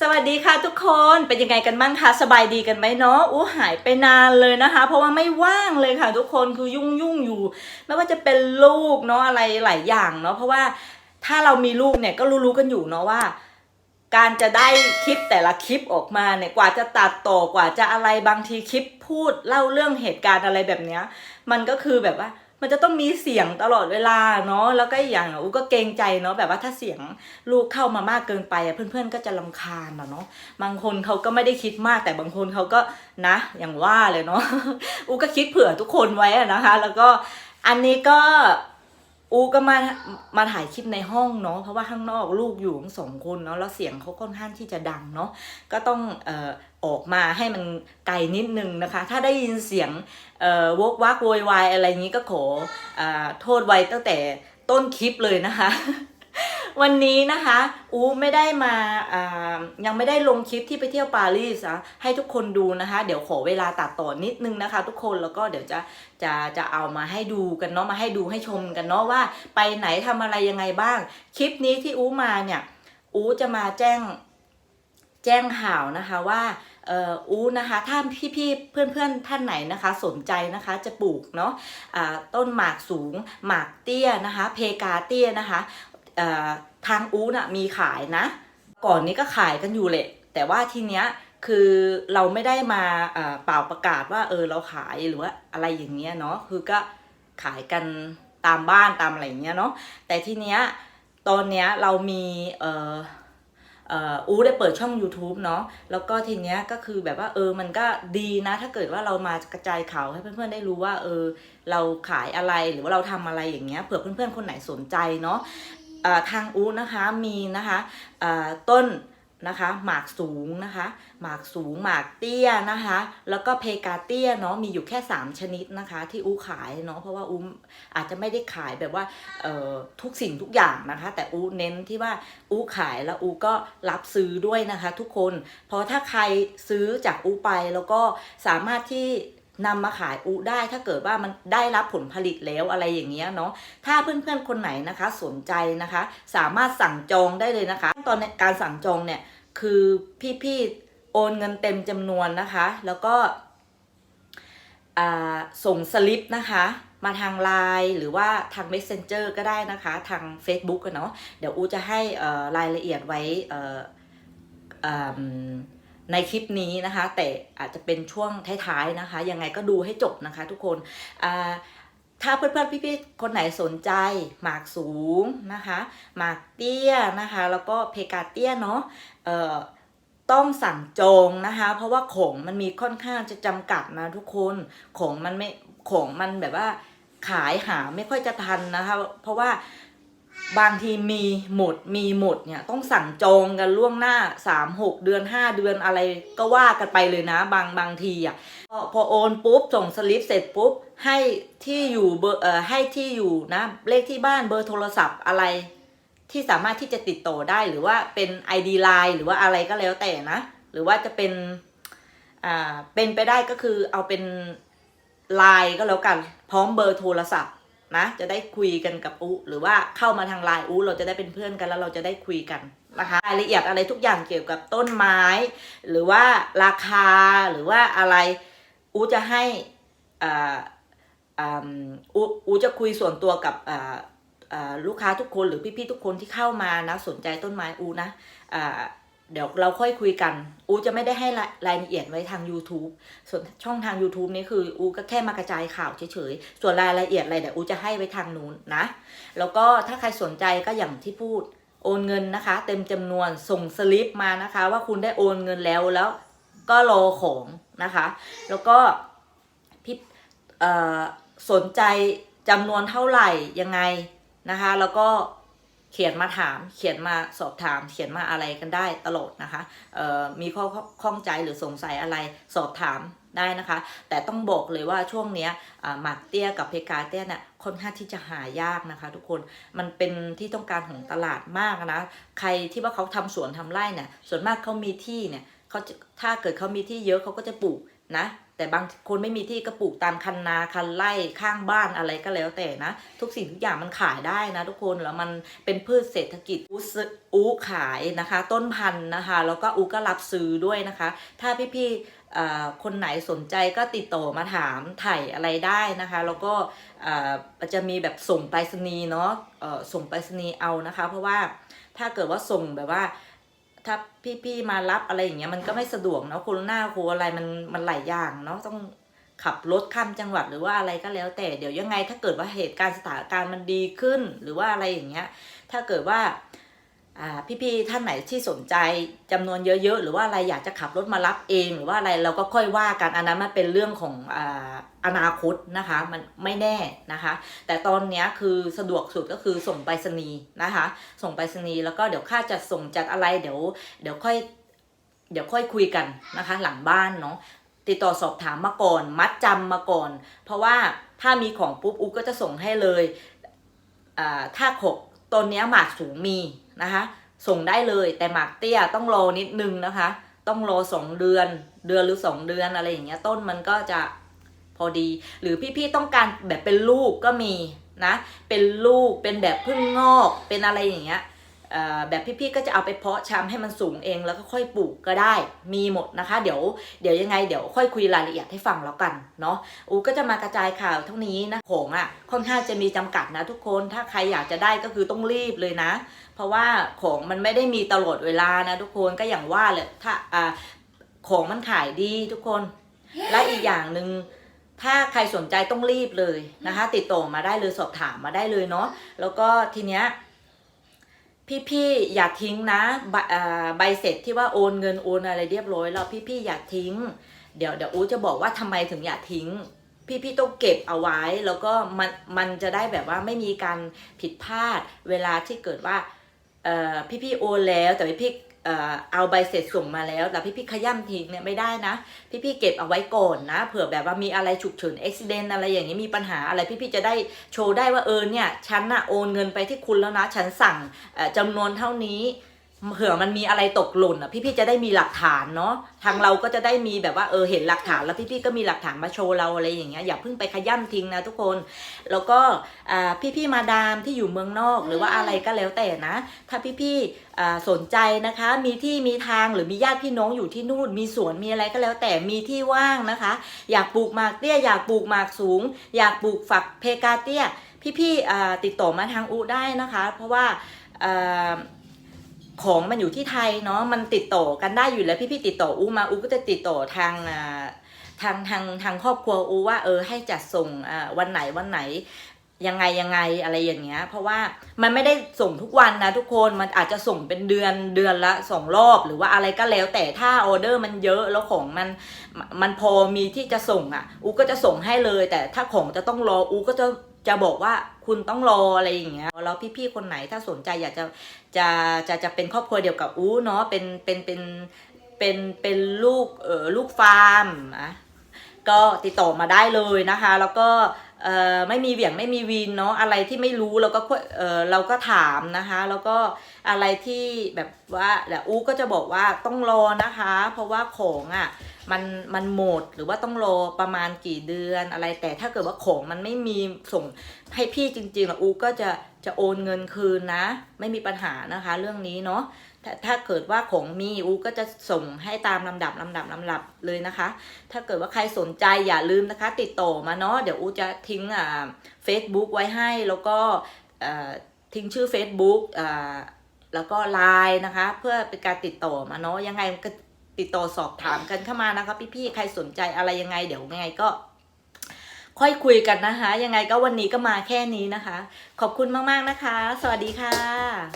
สวัสดีค่ะทุกคนเป็นยังไงกันบ้างคะสบายดีกันไหมเนาะอู้หายไปนานเลยนะคะ เพราะว่าไม่ว่างเลยค่ะทุกคนคือยุ่งยุ่งอยู่ ไม่ว่าจะเป็นลูกเนาะอะไรหลายอย่างเนาะเพราะว่าถ้าเรามีลูกเนี่ยก็รู้ๆกันอยู่เนาะว่า การจะได้คลิปแต่ละคลิปออกมาเนี่ยกว่าจะตัดต่อกว่าจะอะไรบางทีคลิปพูดเล่าเรื่องเหตุการณ์อะไรแบบเนี้ย มันก็คือแบบว่า มันจะต้องมีเสียงตลอดเวลาเนาะแล้วก็อีกอย่างอูก็เกรงใจเนาะแบบว่าถ้าเสียงลูกเข้ามามากเกินไปเพื่อนๆก็จะลำคาญอะเนาะบางคนเขาก็ไม่ได้คิดมากแต่บางคนเขาก็นะ อย่างว่าเลยเนาะอูก็คิดเผื่อทุกคนไว้นะคะ แล้วก็อันนี้ก็ อูก็มามาถ่ายคลิปในห้องเนาะเพราะว่าข้างนอกลูกอยู่ทั้งสองคนเนาะแล้วเสียงเขาค่อนข้างที่จะดังเนาะก็ต้องเอ่อออกมาให้มันไกลนิดนึงนะคะ ถ้าได้ยินเสียงเอ่อวกวักโวยวายอะไรนี้ก็ขออโทษไว้ตั้งแต่ต้นคลิปเลยนะคะ วันนี้นะคะอูไม่ได้มาอ่ายังไม่ได้ลงคลิปที่ไปเที่ยวปารีสอะให้ทุกคนดูนะคะ เดี๋ยวขอเวลาตัดต่อนิดนึงนะคะ ทุกคนแล้วก็เดี๋ยวจะจะจะเอามาให้ดูกันเนาะมาให้ดูให้ชมกันเนาะว่า ไปไหนทำอะไรยังไงบ้าง คลิปนี้ที่อูมาเนี่ยอูจะมาแจ้งแจ้งข่าวนะคะว่าเอ่ออูนะคะถ้าพี่ๆเพื่อนๆท่านไหนนะคะสนใจนะคะจะปลูกเนาะอ่าต้นหมากสูงหมากเตี้ยนะคะ เพกาเตี้ยนะคะ ทางอูน่ะมีขายนะ ก่อนนี้ก็ขายกันอยู่แหละ แต่ว่าทีเนี้ยคือเราไม่ได้มาเป่าประกาศว่าเออเราขายหรือว่าอะไรอย่างเงี้ยเนาะคือก็ขายกันตามบ้านตามอะไรอย่างเงี้ยเนาะแต่ทีเนี้ยตอนเนี้ยเรามีเออเอออูได้เปิดช่อง YouTube เนาะแล้วก็ทีเนี้ยก็คือแบบว่าเออมันก็ดีนะ ถ้าเกิดว่าเรามากระจายข่าวให้เพื่อนๆได้รู้ว่าเออเราขายอะไรหรือว่าเราทำอะไรอย่างเงี้ยเผื่อเพื่อนๆคนไหนสนใจเนาะ ทางอูนะคะมีนะคะต้นนะคะหมากสูงนะคะหมากสูงหมากเตี้ยนะคะแล้วก็เพกาเตี้ยเนาะมีอยู่แค่ 3 ชนิดนะคะที่อูขายเนาะเพราะว่าอูอาจจะไม่ได้ขายแบบว่าทุกสิ่งทุกอย่างนะคะ แต่อูเน้นที่ว่าอูขายแล้วอูก็รับซื้อด้วยนะคะ ทุกคนเพราะถ้าใครซื้อจากอูไปแล้วก็สามารถที่ นำมาขายอูได้ถ้าเกิดว่ามันได้รับผลผลิตแล้วอะไรอย่างเงี้ยเนาะถ้าเพื่อนๆคนไหนนะคะสนใจนะคะ สามารถสั่งจองได้เลยนะคะตอนในการสั่งจองเนี่ยคือพี่ๆโอนเงินเต็มจำนวนนะคะ แล้วก็ส่งสลิปนะคะมาทางไลน์หรือว่าทาง Messenger ก็ได้นะคะ ทาง Facebook กันเนาะเดี๋ยวอูจะให้รายละเอียดไว้ ในคลิปนี้นะคะ แต่อาจจะเป็นช่วงท้ายๆนะคะ ยังไงก็ดูให้จบนะคะ ทุกคนถ้าเพื่อนๆพี่ๆคนไหนสนใจ หมากสูงนะคะหมากเตี้ยนะคะ แล้วก็เพกาเตี้ยเนาะต้องสั่งจองนะคะ เพราะว่าของมันมีค่อนข้างจะจำกัดนะทุกคนของมันไม่ของมันแบบว่าขายหาไม่ค่อยจะทันนะคะ เพราะว่า บางทีมีหมดมีหมดเนี่ยต้องสั่งจองกันล่วงหน้าสามหกเดือนห้าเดือนอะไรก็ว่ากันไปเลยนะ บางบางทีอะพอพอโอนปุ๊บส่งสลิปเสร็จปุ๊บให้ที่อยู่เบอร์เอ่อให้ที่อยู่นะเลขที่บ้านเบอร์โทรศัพท์อะไร ที่สามารถที่จะติดต่อได้หรือว่าเป็น ID Line หรือว่าอะไรก็แล้วแต่นะ หรือว่าจะเป็นอ่าเป็นไปได้ก็คือเอาเป็นไลน์ก็แล้วกัน พร้อมเบอร์โทรศัพท์ นะจะได้คุยกันกับอูหรือว่าเข้ามาทางไลน์อูเราจะได้เป็นเพื่อนกันแล้วเราจะได้คุยกันนะคะรายละเอียดอะไรทุกอย่างเกี่ยวกับต้นไม้ หรือว่าราคาหรือว่าอะไรอูจะให้อ่าอูอูจะคุยส่วนตัวกับลูกค้าทุกคนหรือพี่ๆทุกคนที่เข้ามานะสนใจต้นไม้อูนะ เดี๋ยวเราค่อยคุยกัน อูจะไม่ได้ให้รายละเอียดไว้ทาง YouTube ส่วนช่องทาง YouTube นี่คือ อูก็แค่มากระจายข่าวเฉยๆ ส่วนรายละเอียดอะไรเดี๋ยวอูจะให้ไว้ทางนู้นนะ แล้วก็ถ้าใครสนใจก็อย่างที่พูดโอนเงินนะคะ เต็มจำนวนส่งสลิปมานะคะ ว่าคุณได้โอนเงินแล้วแล้วก็รอของนะคะ แล้วก็พี่สนใจจำนวนเท่าไหร่ยังไงนะคะ แล้วก็ เขียนมาถาม เขียนมาสอบถาม เขียนมาอะไรกันได้ตลอดนะคะมีข้อข้องใจหรือสงสัยอะไรสอบถามได้นะคะ แต่ต้องบอกเลยว่าช่วงนี้หมากเตี้ยกับเพกาเตี้ยเนี่ยค่อนข้างที่จะหายากนะคะ ทุกคนมันเป็นที่ต้องการของตลาดมากนะใครที่ว่าเขาทำสวนทำไร่เนี่ยส่วนมากเขามีที่เนี่ยเขาถ้าเกิดเขามีที่เยอะเขาก็จะปลูกนะ แต่บางคนไม่มีที่ก็ปลูกตามคันนาคันไร่ข้างบ้านอะไรก็แล้วแต่นะ ทุกสิ่งทุกอย่างมันขายได้นะทุกคนแล้วมันเป็นพืชเศรษฐกิจอู้ขายนะคะ ต้นพันธุ์นะคะ แล้วก็อูก็รับซื้อด้วยนะคะ ถ้าพี่ๆคนไหนสนใจก็ติดต่อมาถามไถ่อะไรได้นะคะ แล้วก็จะมีแบบส่งไปรษณีย์เนาะส่งไปรษณีย์เอานะคะ เพราะว่าถ้าเกิดว่าส่งแบบว่า ถ้าพี่ๆมารับอะไรอย่างเงี้ยมันก็ไม่สะดวกเนาะโคโรนาโคอะไรมันมันหลายอย่างเนาะต้องขับรถข้ามจังหวัดหรือว่าอะไรก็แล้ว แต่เดี๋ยวยังไงถ้าเกิดว่าเหตุการณ์สถานการณ์มันดีขึ้น หรือว่าอะไรอย่างเงี้ย ถ้าเกิดว่า พี่ๆท่านไหนที่สนใจจำนวนเยอะๆ หรือว่าอะไรอยากจะขับรถมารับเอง หรือว่าอะไรเราก็ค่อยว่ากันอันนั้นมันเป็นเรื่องของออนาคตนะคะมันไม่แน่นะคะ แต่ตอนนี้คือสะดวกสุดก็คือส่งไปรษณีย์นะคะ ส่งไปรษณีย์แล้วก็เดี๋ยวค่าจัดส่งจัดอะไรเดี๋ยวเดี๋ยวค่อยเดี๋ยวค่อยคุยกันนะคะ หลังบ้านเนาะติดต่อสอบถามมาก่อน มัดจำมาก่อน เพราะว่าถ้ามีของปุ๊บอุ๊กก็จะส่งให้เลยถ้าขกต้นนี้หมากสูงมี นะคะ ส่งได้เลยแต่หมากเตี้ยต้องรอนิดนึงนะคะ ต้องรอสองเดือนเดือนหรือสองเดือนอะไรอย่างเงี้ยต้นมันก็จะพอดี หรือพี่ๆต้องการแบบเป็นลูกก็มีนะ เป็นลูกเป็นแบบพึ่งงอกเป็นอะไรอย่างเงี้ย แบบพี่ๆก็จะเอาไปเพาะชำให้มันสูงเองแล้วก็ค่อยปลูกก็ได้มีหมดนะคะ เดี๋ยวเดี๋ยวยังไงเดี๋ยวค่อยคุยรายละเอียดให้ฟังแล้วกันเนาะอูก็จะมากระจายข่าวเท่านี้นะของอะค่อนข้างจะมีจำกัดนะทุกคนถ้าใครอยากจะได้ก็คือต้องรีบเลยนะ เพราะว่าของมันไม่ได้มีตลอดเวลานะทุกคนก็อย่างว่าแหละถ้าอ่าของมันขายดีทุกคน และอีกอย่างหนึ่งถ้าใครสนใจต้องรีบเลยนะคะ ติดต่อมาได้เลยสอบถามมาได้เลยเนาะแล้วก็ทีเนี้ย พี่ๆอย่าทิ้งนะใบเสร็จที่ว่าโอนเงินโอนอะไรเรียบร้อยแล้วพี่ๆอย่าทิ้ง เดี๋ยวเดี๋ยวอูจะบอกว่าทำไมถึงอย่าทิ้ง พี่ๆต้องเก็บเอาไว้แล้วก็มันมันจะได้แบบว่าไม่มีการผิดพลาดเวลาที่เกิดว่าพี่ๆโอนแล้วแต่พี่ เอาใบเสร็จส่งมาแล้ว แต่พี่พี่ขย่ำทิ้งเนี่ยไม่ได้นะ พี่พี่เก็บเอาไว้ก่อนนะ เผื่อแบบว่ามีอะไรฉุกเฉินอุบิเหตุอะไรอย่างนี้มีปัญหาอะไรพี่พี่จะได้โชว์ได้ว่าเออเนี่ยฉันน่ะโอนเงินไปที่คุณแล้วนะ ฉันสั่งจำนวนเท่านี้ เผื่อมันมีอะไรตกหล่นอะ พี่ๆจะได้มีหลักฐานเนาะทางเราก็จะได้มีแบบว่าเออเห็นหลักฐานแล้วพี่ๆก็มีหลักฐานมาโชว์เราอะไรอย่างเงี้ยอย่าเพิ่งไปขย่ำทิ้งนะทุกคน แล้วก็อ่พี่ๆมาดามที่อยู่เมืองนอกหรือว่าอะไรก็แล้วแต่นะ ถ้าพี่ๆอ่สนใจนะคะ มีที่มีทางหรือมีญาติพี่น้องอยู่ที่นู่น มีสวนมีอะไรก็แล้วแต่มีที่ว่างนะคะ อยากปลูกหมากเตี้ยอยากปลูกหมากสูง อยากปลูกฝักเพกาเตี้ย พี่ๆอ่ติดต่อมาทางอูได้นะคะ เพราะว่า ของมันอยู่ที่ไทยเนาะมันติดต่อกันได้อยู่แล้วพี่ๆติดต่ออูมาอูก็จะติดต่อทางทางทางทางครอบครัวอูว่าเออให้จัดส่งวันไหนวันไหนยังไงยังไงอะไรอย่างเงี้ย เพราะว่ามันไม่ได้ส่งทุกวันนะทุกคนมันอาจจะส่งเป็นเดือนเดือนละสองรอบ หรือว่าอะไรก็แล้ว แต่ถ้าออเดอร์มันเยอะแล้วของมันมันพอมีที่จะส่งอะอูก็จะส่งให้เลย แต่ถ้าของจะต้องรออูก็จะจะบอกว่า คุณต้องรออะไรอย่างเงี้ยแล้วพี่ๆคนไหนถ้าสนใจอยากจะจะจะจะเป็นครอบครัวเดียวกับอู้เนาะเป็นเป็นเป็นเป็นเป็นลูกเออลูกฟาร์มนะก็ติดต่อมาได้เลยนะคะ แล้วก็ ไม่มีเหวี่ยงไม่มีวีนเนาะอะไรที่ไม่รู้เราก็เออเราก็ถามนะคะ แล้วก็อะไรที่แบบว่าเดี๋ยวอูก็จะบอกว่าต้องรอนะคะ เพราะว่าของอะ่ะมันมันหมดหรือว่าต้องรอประมาณกี่เดือนอะไร แต่ถ้าเกิดว่าของมันไม่มีส่งให้พี่จริงๆอะอูก็จะจะโอนเงินคืนนะ ไม่มีปัญหานะคะ เรื่องนี้เนาะ ถ้าถ้าเกิดว่าของมีอูก็จะส่งให้ตามลำดับลำดับลำดับเลยนะคะ ถ้าเกิดว่าใครสนใจอย่าลืมนะคะ ติดต่อมาเนาะเดี๋ยวอูจะทิ้งอ่า Facebook ไว้ให้แล้วก็ทิ้งชื่อ Facebook อ่าแล้วก็ไลน์นะคะ เพื่อเป็นการติดต่อมาเนาะยังไงก็ติดต่อสอบถามกันเข้ามานะคะ พี่ๆใครสนใจอะไรยังไงเดี๋ยวยังไงก็ ค่อยคุยกันนะคะ ยังไงก็วันนี้ก็มาแค่นี้นะคะ ขอบคุณมากๆนะคะ สวัสดีค่ะ